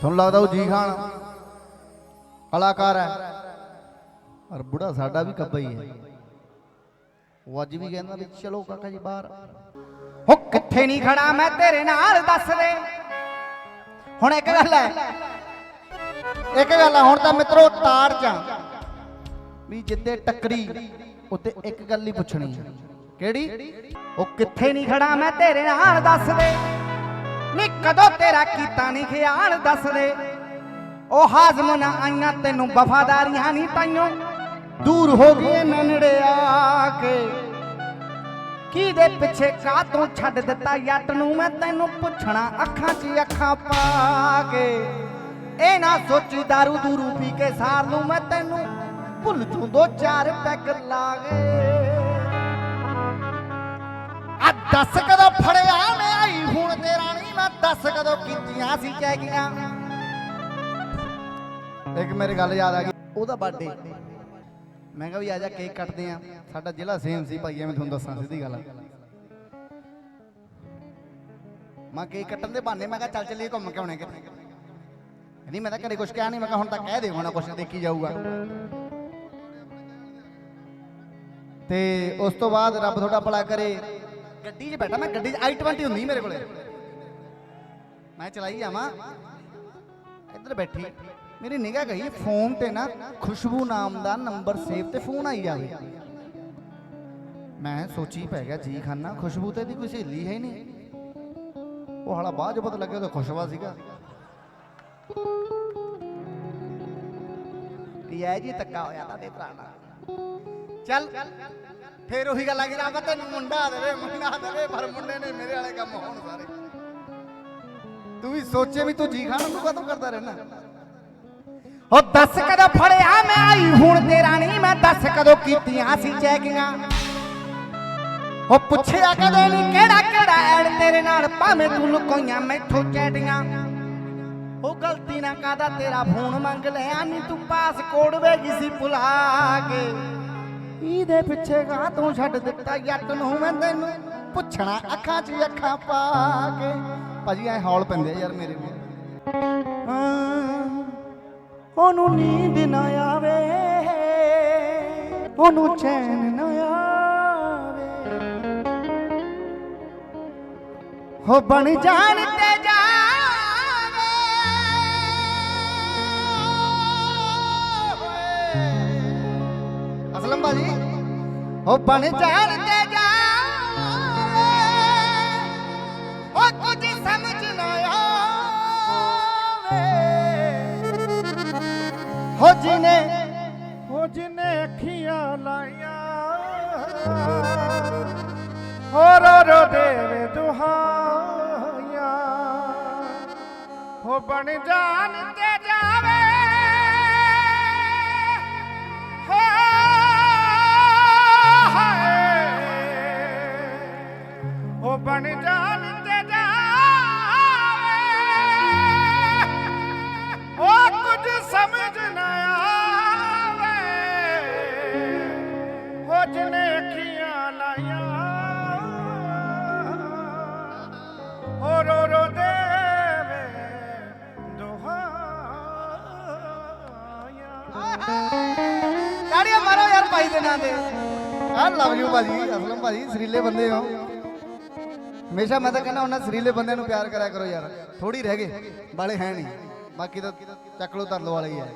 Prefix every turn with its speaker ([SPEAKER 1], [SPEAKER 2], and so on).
[SPEAKER 1] ਤੁਹਾਨੂੰ ਲੱਗਦਾ ਉਹ ਜੀ ਖਾਨ ਕਲਾਕਾਰ ਹੈ। ਔਰ ਬੁੜਾ ਸਾਡਾ ਵੀ ਕੱਬਾ ਹੀ ਹੈ। ਉਹ ਅੱਜ ਵੀ ਕਹਿੰਦਾ ਵੀ ਚਲੋ ਕਾਕਾ ਜੀ ਬਾਹਰ।
[SPEAKER 2] ਹੋ ਕਿੱਥੇ ਨਹੀਂ ਖੜਾ, ਮੈਂ ਤੇਰੇ ਨਾਲ ਦੱਸ ਦੇ।
[SPEAKER 1] ਹੁਣ ਇੱਕ ਗੱਲ ਹੈ। ਇੱਕ ਗੱਲ ਹੈ, ਹੁਣ ਤਾਂ ਮਿੱਤਰੋ ਤਾਰ ਚ ਵੀ ਜਿੱਦੇ ਟੱਕਰੀ, ਉੱਤੇ ਇੱਕ ਗੱਲ ਹੀ ਪੁੱਛਣੀ ਕਿਹੜੀ?
[SPEAKER 2] ਉਹ ਕਿੱਥੇ ਨਹੀਂ ਖੜਾ, ਮੈਂ ਤੇਰੇ ਨਾਲ ਦੱਸ ਦੇ। ਨੀ, ਕਦੋਂ ਤੇਰਾ ਕੀਤਾ ਨਹੀਂ ਖਿਆਲ ਦੱਸ ਦੇ ਉਹ ਹਾਜ਼ਮ ਨਾ ਆਈਆਂ, ਤੈਨੂੰ ਵਫਾਦਾਰੀਆਂ ਨਹੀਂ ਤਾਈਓ।
[SPEAKER 1] ਦੂਰ ਹੋ ਗਏ ਨਨੜੇ ਆ ਕੇ।
[SPEAKER 2] ਕੀ ਦੇ ਪਿੱਛੇ ਕਾਹ ਤੋਂ ਛੱਡ ਦਿੱਤਾ ਜੱਟ ਨੂੰ, ਮੈਂ ਤੈਨੂੰ ਪੁੱਛਣਾ ਅੱਖਾਂ 'ਚ ਅੱਖਾਂ ਪਾ ਕੇ। ਇਹ ਨਾ ਸੋਚੀ दारू ਦੂਰੂ ਪੀ ਕੇ ਸਾਰ ਲੂੰ, ਮੈਂ ਤੈਨੂੰ ਭੁੱਲ ਜੂ, ਦੋ ਚਾਰ ਪੈਗ ਲਾ ਗਏ
[SPEAKER 1] ਆ ਦੱਸ ਕਦੋਂ ਫੜਿਆ ਮੈਂ ਆਈ ਹੁਣ ਤੇਰਾ ਮੈਂ ਦੱਸ ਕਦੋਂ ਕੀਤੀਆਂ ਸੀ ਚੈਕਿੰਗਾਂ ਇੱਕ ਮੇਰੀ ਗੱਲ ਯਾਦ ਆ ਗਈ, ਉਹਦਾ ਬਰਥਡੇ ਮੈਂ ਕਿਹਾ ਵੀ ਆ ਜਾ ਕੇਕ ਕੱਟਦੇ ਆ। ਸਾਡਾ ਜ਼ਿਲ੍ਹਾ ਸੇਮ ਸੀ ਭਾਈ, ਐਵੇਂ ਤੁਹਾਨੂੰ ਦੱਸਾਂ ਸਿੱਧੀ ਗੱਲ। ਮੈਂ ਕੇਕ ਕੱਟਣ ਦੇ ਬਹਾਨੇ, ਮੈਂ ਕਿਹਾ ਚੱਲ ਚੱਲੀਏ ਘੁੰਮ ਕੇ ਆਉਣੇ ਕਿਤੇ। ਨਹੀਂ, ਮੈਂ ਤਾਂ ਘਰੇ ਕੁਝ ਕਿਹਾ ਨਹੀਂ ਮੈਂ ਕਿਹਾ ਹੁਣ ਤਾਂ ਕਹਿ ਦੇ ਹੋਣਾ ਕੁਝ ਦੇਖੀ ਜਾਊਗਾ। ਤੇ ਉਸ ਤੋਂ ਬਾਅਦ ਰੱਬ ਤੁਹਾਡਾ ਭਲਾ ਕਰੇ। ਗੱਡੀ 'ਚ ਬੈਠਾ ਮੈਂ, ਗੱਡੀ 'ਚ i20 ਹੁੰਦੀ ਮੇਰੇ ਕੋਲੇ। ਮੈਂ ਚਲਾਈ ਜਾਵਾਂ। ਇੱਧਰ ਬੈਠੀ। ਮੇਰੀ ਨਿਗਾਹ ਗਈ ਫੋਨ ਤੇ ਨਾ ਖੁਸ਼ਬੂ ਨਾਮ ਦਾ ਨੰਬਰ ਸੇਵ ਤੇ ਫੋਨ ਆਈ ਜਾਵੇ। ਮੈਂ ਸੋਚੀ ਪੈ ਗਿਆ ਜੀ ਖਾਨਾ ਖੁਸ਼ਬੂ ਤੇ ਦੀ ਕੋਈ ਸਹੇਲੀ ਹੈ ਨਹੀਂ। ਉਹ ਹਾਲਾ ਬਾਅਦ ਪਤਾ ਲੱਗਿਆ ਉਹ ਖੁਸ਼ਵਾ ਸੀਗਾ।
[SPEAKER 2] ਇਹ ਜੀ ਤੱਕਾ ਹੋਇਆ ਤੁਹਾਡੇ ਭਰਾ ਨਾਲ। ਚੱਲ ਫੇਰ ਉਹੀ ਗੱਲ ਆ ਗਈ ਰੱਬ ਤੈਨੂੰ ਮੁੰਡਾ ਦੇਵੇ ਮੁੰਡਾ ਦੇਵੇ ਪਰ ਮੁੰਡੇ ਨੇ ਮੇਰੇ ਵਾਲੇ ਕੰਮ ਹੋਣ ਸਾਰੇ।
[SPEAKER 1] ਤੂੰ ਵੀ ਸੋਚੇ ਵੀ ਤੂੰ ਜੀ ਖਾਨਾ ਤੂੰ ਕਦੋਂ ਕਰਦਾ ਰਹਿਣਾ?
[SPEAKER 2] ਉਹ ਦੱਸ ਕਦੋਂ ਫੜਿਆ ਮੈਂ ਆਈ? ਹੁਣ ਤੇਰਾ ਨਹੀਂ, ਮੈਂ ਦੱਸ ਕਦੋਂ ਕੀਤੀਆਂ ਸੀ ਚੈਕਿੰਗਾਂ? ਉਹ ਪੁੱਛਿਆ ਕਦੇ ਨਹੀਂ, ਕਿਹੜਾ ਕਿਹੜਾ ਐਡ ਤੇਰੇ ਨਾਲ? ਭਾਵੇਂ ਤੂੰ ਲੁਕੋਈਆਂ ਮੈਥੋਂ ਚੈਟੀਆਂ। ਉਹ ਗਲਤੀ ਨਾ ਕਾਦਾ ਤੇਰਾ ਫੋਨ ਮੰਗ ਲਿਆ ਨਹੀਂ ਤੂੰ ਪਾਸ ਕੋਡ ਵੇਗੀ ਸੀ ਭੁਲਾ ਕੇ। ਇਹਦੇ ਪਿੱਛੇ ਗਾ ਤੂੰ ਛੱਡ ਦਿੱਤਾ ਜੱਟ ਨੂੰ ਮੈਂ ਤੈਨੂੰ
[SPEAKER 1] ਪੁੱਛਣਾ ਅੱਖਾਂ 'ਚ ਅੱਖਾਂ ਪਾ ਕੇ। ਭਾਜੀ ਐ ਹੌਲ ਪੈਂਦੇ ਯਾਰ ਮੇਰੇ
[SPEAKER 2] ਉਹਨੂੰ ਨੀਂਦ ਨਾ ਆਵੇ ਉਹਨੂੰ ਚੈਨ ਨਾ ਆਵੇ। ਹੋ ਬਣ ਜਾਣ ਤੇ ਜਾਵੇ।
[SPEAKER 1] ਅਸਲਮ ਭਾਜੀ
[SPEAKER 2] ਹੋ ਬਣ ਜਾਣ ਹੋ ਜਿਨੇ ਹੋ ਜਿਨੇ ਅੱਖੀਆਂ ਲਾਈਆਂ। ਹੋ ਰੋ ਰੋ ਦੇਵੇ ਦੁਹਾਈਆਂ। ਹੋ ਬਣ ਜਾਣ ਤੇ ਜਾਵੇ। ਹੋ ਬਣ ਜਾਣ ਤਾੜੀਆਂ ਮਾਰੋ ਯਾਰ ਭਾਈ ਦੇ ਨਾਂ ਦੇ
[SPEAKER 1] ਆ ਲਵ ਯੂ ਭਾਜੀ ਅਸਲਮ ਭਾਜੀ, ਸਰੀਲੇ ਬੰਦੇ ਹੋ। ਹਮੇਸ਼ਾ ਮੈਂ ਤਾਂ ਕਹਿੰਦਾ ਉਹਨਾਂ ਸਰੀਲੇ ਬੰਦਿਆਂ ਨੂੰ ਪਿਆਰ ਕਰਿਆ ਕਰੋ ਯਾਰ। ਥੋੜੀ ਰਹਿ ਗਏ ਬਾਲੇ ਹੈ ਨਹੀਂ। ਬਾਕੀ ਤਾਂ ਚੱਕ ਲੋ ਤਰ ਲੋ ਵਾਲੇ ਹੀ ਆ